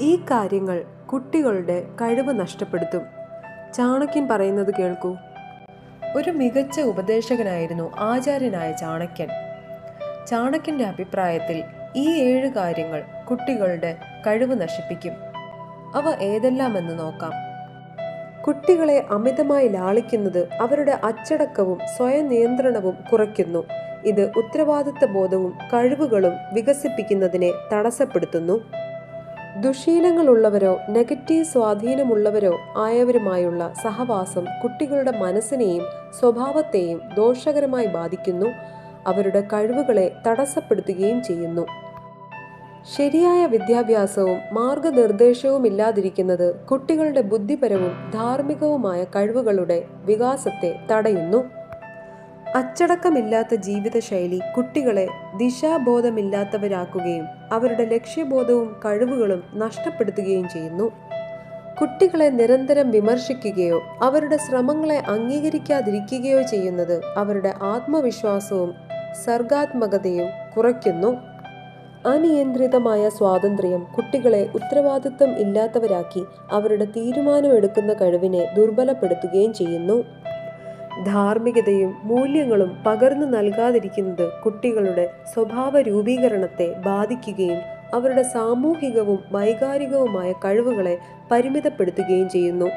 ഈ കാര്യങ്ങൾ കുട്ടികളുടെ കഴിവ് നഷ്ടപ്പെടുത്തും. ചാണക്യൻ പറയുന്നത് കേൾക്കൂ. ഒരു മികച്ച ഉപദേശകനായിരുന്നു ആചാര്യനായ ചാണക്യൻ. ചാണക്യന്റെ അഭിപ്രായത്തിൽ ഈ ഏഴ് കാര്യങ്ങൾ കുട്ടികളുടെ കഴിവ് നശിപ്പിക്കും. അവ ഏതെല്ലാമെന്ന് നോക്കാം. കുട്ടികളെ അമിതമായി ലാളിക്കുന്നത് അവരുടെ അച്ചടക്കവും സ്വയം നിയന്ത്രണവും കുറയ്ക്കുന്നു. ഇത് ഉത്തരവാദിത്ത ബോധവും കഴിവുകളും വികസിപ്പിക്കുന്നതിനെ തടസ്സപ്പെടുത്തുന്നു. ദുശീലങ്ങളുള്ളവരോ നെഗറ്റീവ് സ്വാധീനമുള്ളവരോ ആയവരുമായുള്ള സഹവാസം കുട്ടികളുടെ മനസ്സിനെയും സ്വഭാവത്തെയും ദോഷകരമായി ബാധിക്കുന്നു. അവരുടെ കഴിവുകളെ തടസ്സപ്പെടുത്തുകയും ചെയ്യുന്നു. ശരിയായ വിദ്യാഭ്യാസവും മാർഗനിർദ്ദേശവും ഇല്ലാതിരിക്കുന്നത് കുട്ടികളുടെ ബുദ്ധിപരവും ധാർമ്മികവുമായ കഴിവുകളുടെ വികാസത്തെ തടയുന്നു. അച്ചടക്കമില്ലാത്ത ജീവിതശൈലി കുട്ടികളെ ദിശാബോധമില്ലാത്തവരാക്കുകയും അവരുടെ ലക്ഷ്യബോധവും കഴിവുകളും നഷ്ടപ്പെടുത്തുകയും ചെയ്യുന്നു. കുട്ടികളെ നിരന്തരം വിമർശിക്കുകയോ അവരുടെ ശ്രമങ്ങളെ അംഗീകരിക്കാതിരിക്കുകയോ ചെയ്യുന്നത് അവരുടെ ആത്മവിശ്വാസവും സർഗാത്മകതയും കുറയ്ക്കുന്നു. അനിയന്ത്രിതമായ സ്വാതന്ത്ര്യം കുട്ടികളെ ഉത്തരവാദിത്വം ഇല്ലാത്തവരാക്കി അവരുടെ തീരുമാനമെടുക്കുന്ന കഴിവിനെ ദുർബലപ്പെടുത്തുകയും ചെയ്യുന്നു. ധാർമ്മികതയും മൂല്യങ്ങളും പകർന്നു നൽകാതിരിക്കുന്നത് കുട്ടികളുടെ സ്വഭാവ രൂപീകരണത്തെ ബാധിക്കുകയും അവരുടെ സാമൂഹികവും വൈകാരികവുമായ കഴിവുകളെ പരിമിതപ്പെടുത്തുകയും ചെയ്യുന്നു.